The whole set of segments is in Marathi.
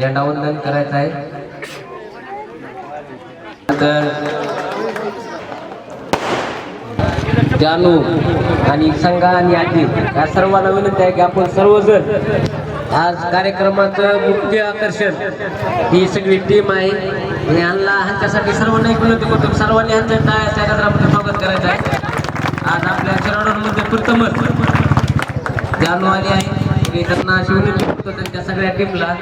झेंडावंदन करायचं आहे. तर जानू आणि संघा आणि आजी या सर्वांना विनंती आहे की आपण सर्वजण आज कार्यक्रमाचं मुख्य आकर्षण ही सगळी टीम आहे. आणि यांना ह्यांच्यासाठी सर्वांना एक विनंती करतो सर्वांनी ह्यांच्या टाळ्याच्या गजरामध्ये स्वागत करायचं आहे. आज आपल्या चरणांमध्ये प्रथमच जानू आली आहे. मी त्यांना अशी विनंती करतो त्यांच्या सगळ्या टीमला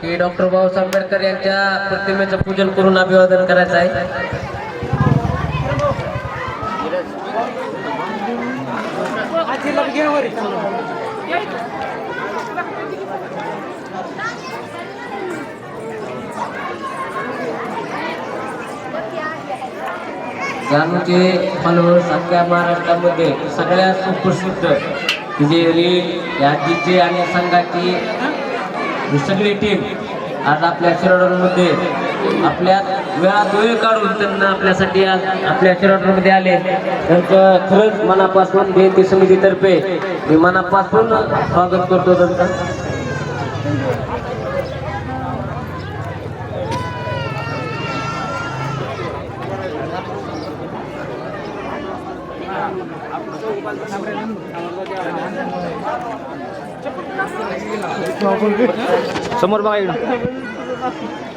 की डॉक्टर बाबासाहेब आंबेडकर यांच्या प्रतिमेचं पूजन करून अभिवादन करायचं आहे. जानूचे फॉलोअर अख्ख्या महाराष्ट्रामध्ये सगळ्यात सुप्रसिद्ध जे रील यादीचे आणि संघाची सगळी टीम आज आपल्या शिरोडमध्ये आपल्या वेळात वेळ काढून त्यांना आपल्यासाठी आज आपल्या शिरोडमध्ये आले. त्यांचं खरंच मनापासून जयंती समितीतर्फे मी मनापासून स्वागत करतो त्यांचं. समोर बघा इकडं.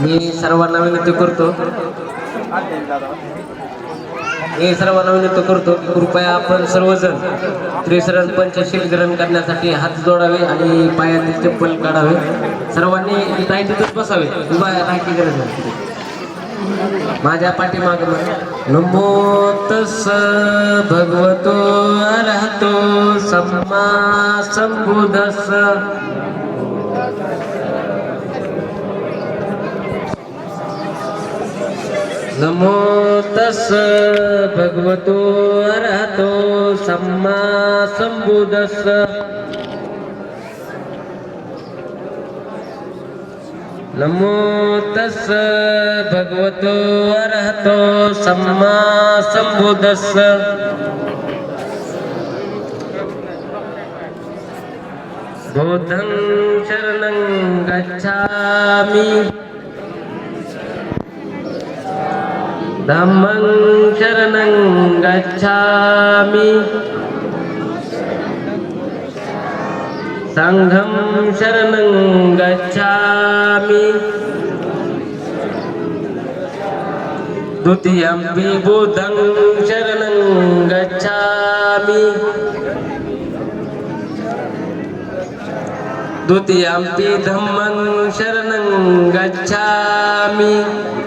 मी सर्वांना विनंती करतो. मी सर्वांना विनंती करतो की कृपया आपण सर्वजण त्रिसरण पंचशील ग्रहण करण्यासाठी हात जोडावे आणि पायातील चप्पल काढावे. सर्वांनी ताईतीतच बसावे. उभा राहायची गरज नाही. माझ्या पाठीमाग नमो तस भगवतो अरहतो सम्मा संबुधस नमो तस भगवतो अरहतो सम्मा संबुधस नमो तस भगवतो अरहतो सम्मा संबुधस बोधं शरणं गच्छामि। धम्मं शरणं गच्छामि। सङ्घं शरणं गच्छामि। द्वितीयं विबोधं शरणं गच्छामि। द्वितीयं पि धम्मं शरणं गच्छामि।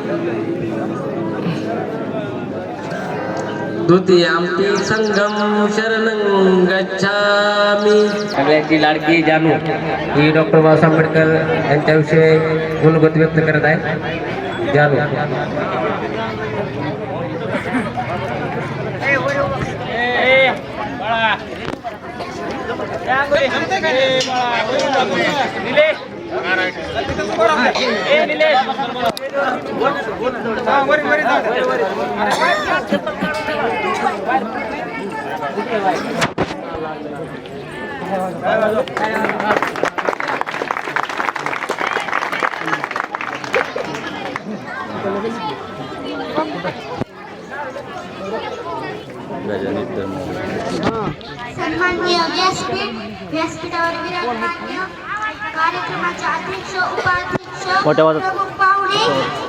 द्वितीयम्पि संघं शरणं गच्छामि। सगळ्यांची लाडकी जानू ही डॉक्टर बाबासाहेब आंबेडकर यांच्याविषयी मूलभूत व्यक्त करत आहे जानू. सन्माननीय व्यासपीठ व्यासपीठावर विराजमान कार्यक्रमाचे अध्यक्ष उपाध्यक्ष मोठ्या आवाजात. प्रमुख पाहुणे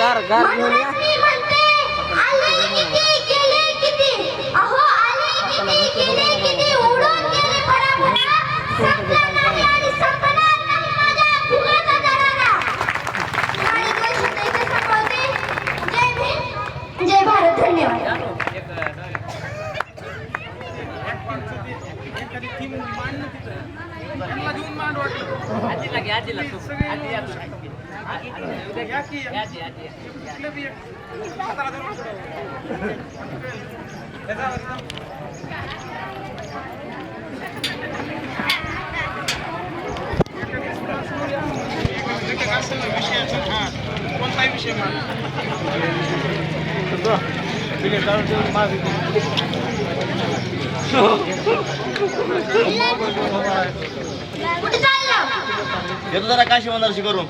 गार- गार घेऊन या. म्हणूनच मी म्हणते आले किती गेले किती अहो आले किती गेले किती उडून गेले भराभरा संपणार नाही आणि संपणार नाही माझ्या फुलाचा दरारा माझे दोन शब्द इथे संपवते जय भीम जय भारत धन्यवाद कुठे चाललं येतो जरा काशी वंदर्शी करून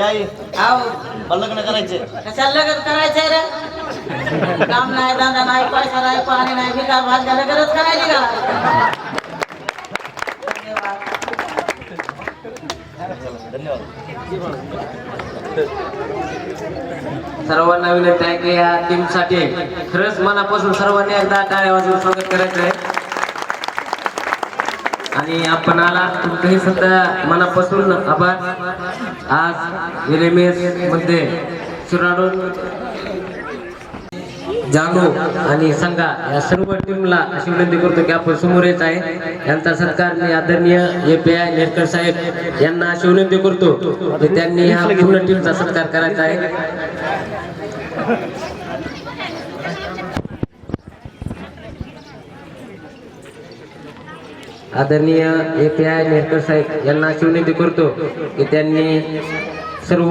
ए आई मला लग्न करायचे. कशाला लग्न करायचंय रे? काम नाही धंदा नाही पैसा नाही पाणी नाही विकास भाज्या लगतच करायची का सर्वांना विनंती आहे की या टीमसाठी खरंच मनापासून सर्वांनी एकदा टाळ्या वाजून स्वागत करायचं आहे आणि आपण आला तुमचंही सुद्धा मनापासून आभार. आज एसमध्ये जानू आणि संघा या सर्व टीमला अशी विनंती करतो की आपण समोर येत आहे. यांचा सत्कार मी आदरणीय A P I Nerkar saheb यांना अशी विनंती करतो की त्यांनी ह्या पूर्ण टीमचा सत्कार करायचा आहे. आदरणीय A P I Nerkar saheb यांना अशी विनंती करतो की त्यांनी सर्व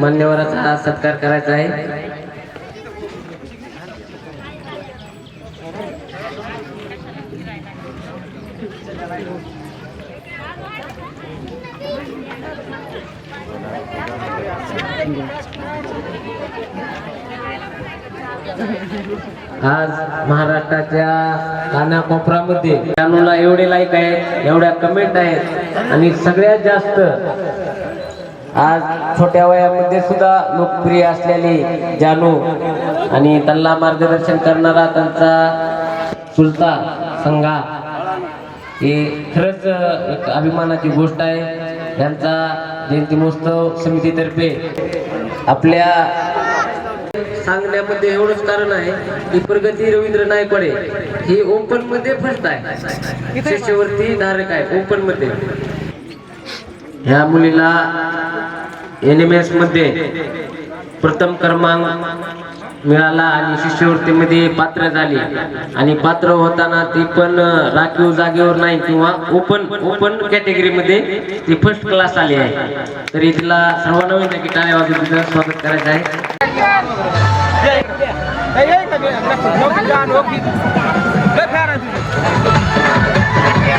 मान्यवराचा सत्कार करायचा आहे. आज महाराष्ट्राच्या कानाकोपरामध्ये जानूला एवढे लाईक आहेत एवढ्या कमेंट आहेत आणि सगळ्यात जास्त आज छोट्या वयामध्ये सुद्धा लोकप्रिय असलेली जानू आणि त्यांना मार्गदर्शन करणारा त्यांचा सुलता संघा ही खरंच एक अभिमानाची गोष्ट आहे. यांचा जयंती महोत्सव समितीतर्फे आपल्या सांगण्यामध्ये एवढंच कारण आहे की प्रगती रवींद्र नायकवाडे हे ओपनमध्ये फर्स्ट आहे. शिष्यवृत्ती धारक आहे ओपनमध्ये ह्या मुलीला एन एम एसमध्ये प्रथम क्रमांक मिळाला आणि शिष्यवृत्तीमध्ये पात्र झाली. आणि पात्र होताना ती पण राखीव जागेवर नाही किंवा ओपन ओपन कॅटेगरीमध्ये ती फर्स्ट क्लास आली आहे. तरी तिला सर्वांना विनंती टाळ्या तिचं स्वागत करायचं आहे. એક